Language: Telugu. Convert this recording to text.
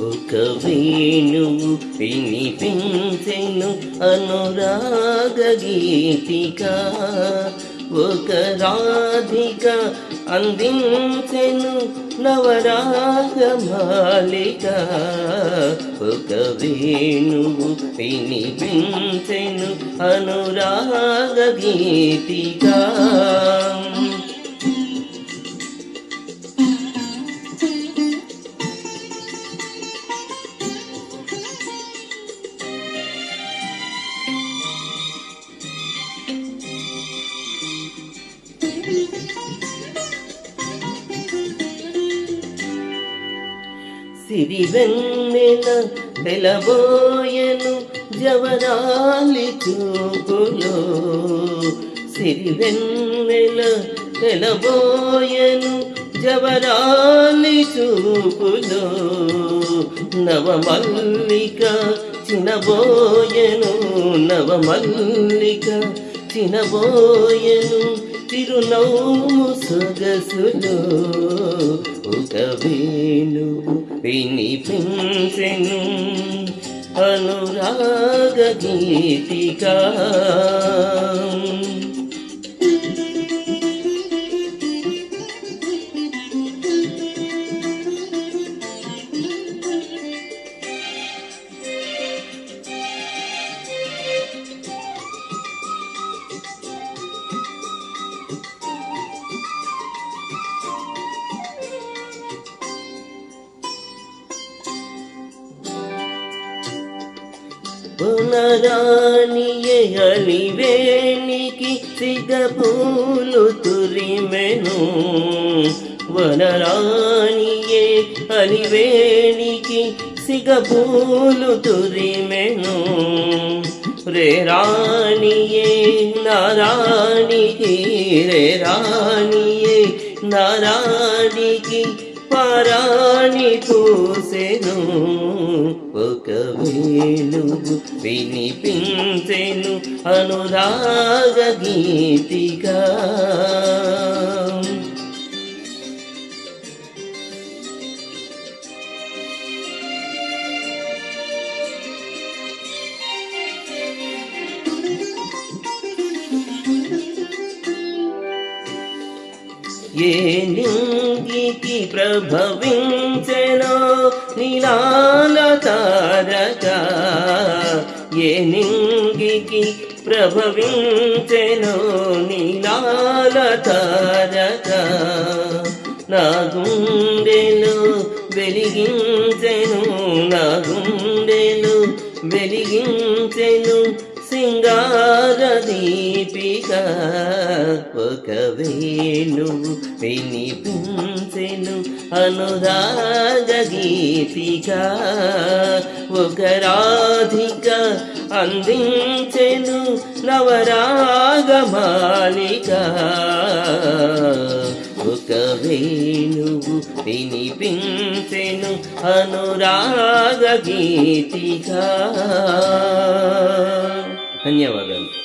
ఒక వేణువు వినిపించెను అనురాగ గీతిక. ఒక రాధిక అందించెను నవరాగ మాలిక. ఒక వేణువు వినిపించెను అనురాగ గీతిక. సిరివెన్నెల వెలబోయను జవరాలి చూపులో. సిరివెన్నెల వెలబోయను జవరాలి చూపులో. నవమల్లిక చినబోయను నవమల్లిక చినబోయను చిరునవ్వు సొగసులో ఒక వేణు వినిపించెను. అనురాగ గీతికా. పునరానియే అలివేణికి సిగపూలు తురిమెను. వనరానియే అలివేణికి సిగపూలు తురిమెను. రే రాణియే నారాణికి రే రాణియే నారాణికి పరాణి కోసెను ఒక వేణువు వినిపించెను అనురాగ గీతిగా. ఏ నింగికి ప్రభవించెనో నీలాల తారక ఏ నింగికి ప్రభవించెనో నీలాల తారక నా గుండెలు వెలిగించెను నా గుండెలు వెలిగించెను సింగార దీపిక. ఒక వినిపించెను అనురాగ గీతిక ఒక రాధిక అందించెను నవరాగ మాలిక. ఒక వేణువు వినిపించెను అనురాగ గీతిక. ధన్యవాదాలు.